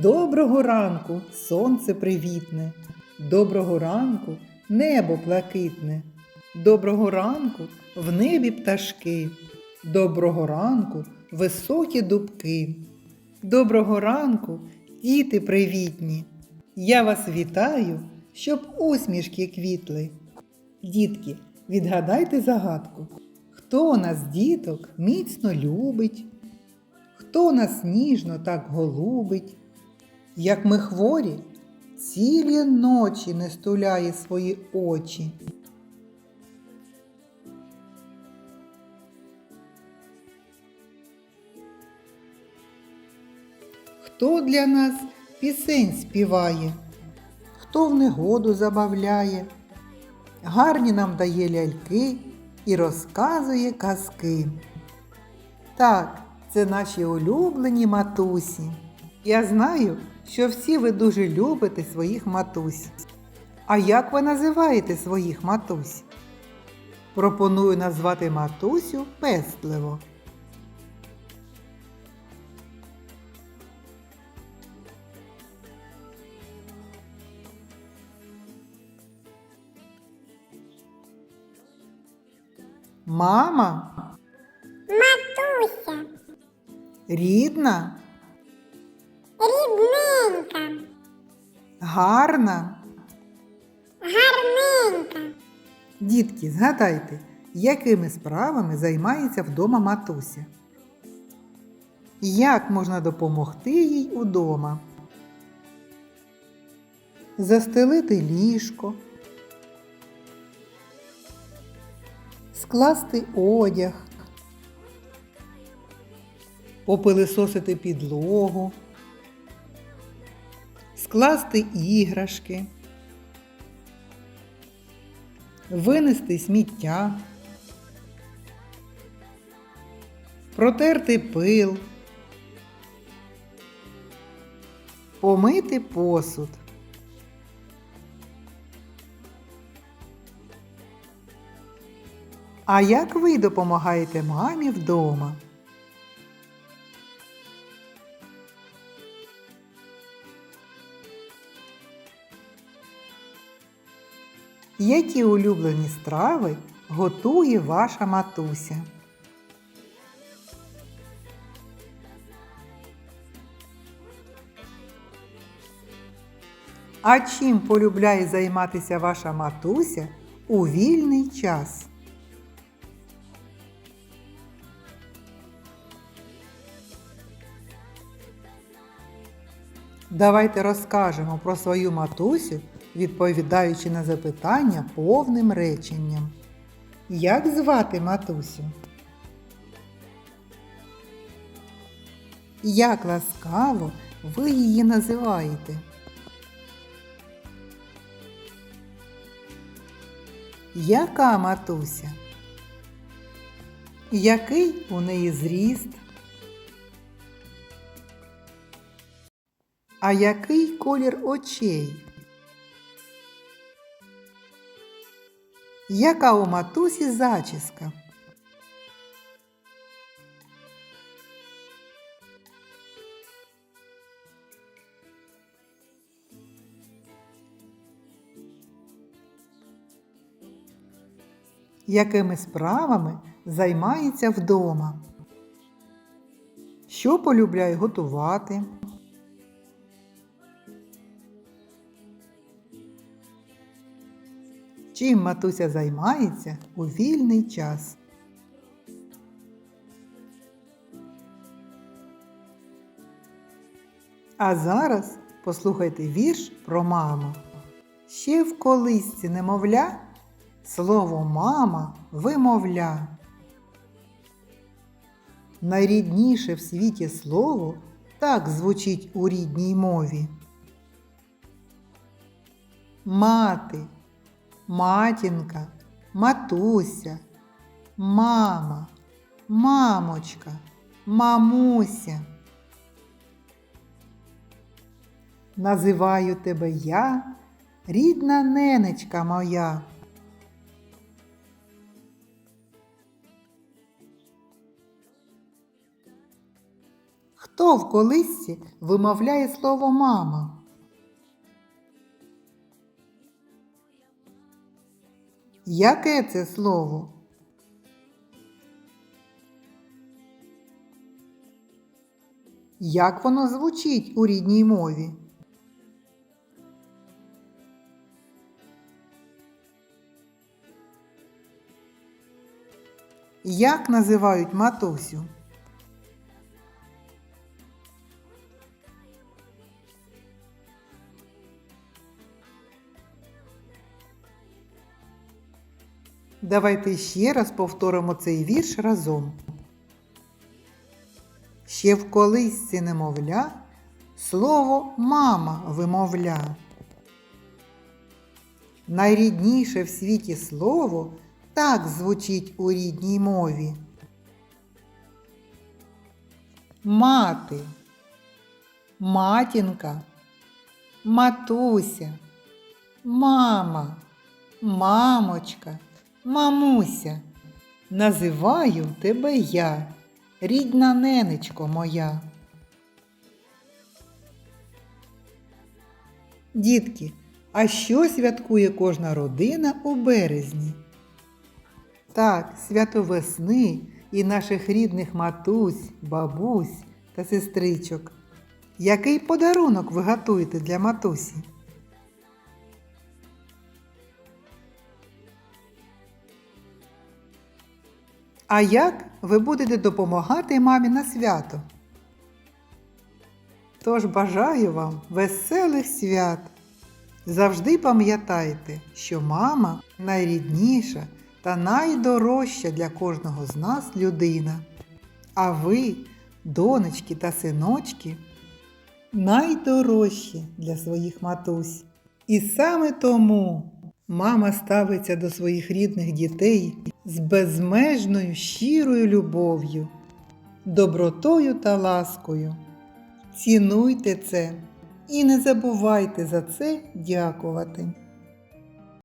Доброго ранку, сонце привітне, доброго ранку, небо блакитне, доброго ранку в небі пташки, доброго ранку високі дубки, доброго ранку, діти привітні. Я вас вітаю, щоб усмішки квітли. Дітки, відгадайте загадку. Хто нас, діток, міцно любить? Хто нас ніжно так голубить? Як ми хворі, цілі ночі не стуляє свої очі. Хто для нас пісень співає, хто в негоду забавляє, гарні нам дає ляльки і розказує казки. Так, це наші улюблені матусі. Я знаю, що всі ви дуже любите своїх матусь. А як ви називаєте своїх матусь? Пропоную назвати матусю пестливо. Мама Матуся, рідна, гарна. гарненька. Дітки, згадайте, якими справами займається вдома матуся? Як можна допомогти їй удома? Застелити ліжко, скласти одяг, попилисосити підлогу, скласти іграшки винести сміття, протерти пил, помити посуд. А як ви допомагаєте мамі вдома? Які улюблені страви готує ваша матуся? А чим полюбляє займатися ваша матуся у вільний час? Давайте розкажемо про свою матусю, відповідаючи на запитання повним реченням. Як звати матусю? Як ласкаво ви її називаєте? Яка матуся? Який у неї зріст? А який колір очей? Яка у матусі зачіска? Якими справами займається вдома? Що полюбляє готувати? Чим матуся займається у вільний час? А зараз послухайте вірш про маму. Ще в колисці немовля слово мама вимовля. Найрідніше в світі слово так звучить у рідній мові. Мати матінка, матуся, мама, мамочка, мамуся. Називаю тебе я, рідна ненечка моя. Хто в колисці вимовляє слово мама? Яке це слово? Як воно звучить у рідній мові? Як називають матусю? Давайте ще раз повторимо цей вірш разом. Ще в колисці немовля, слово мама вимовля. Найрідніше в світі слово так звучить у рідній мові. Мати, матінка, матуся, мама, мамочка, мамуся. Називаю тебе я, рідна ненечко моя. Дітки, а що святкує кожна родина у березні? Так, свято весни і наших рідних матусь, бабусь та сестричок. Який подарунок ви готуєте для матусі? А як ви будете допомагати мамі на свято? Тож бажаю вам веселих свят. Завжди пам'ятайте, що мама найрідніша та найдорожча для кожного з нас людина. А ви, донечки та синочки, найдорожчі для своїх матусь. І саме тому мама ставиться до своїх рідних дітей з безмежною щирою любов'ю, добротою та ласкою. Цінуйте це і не забувайте за це дякувати.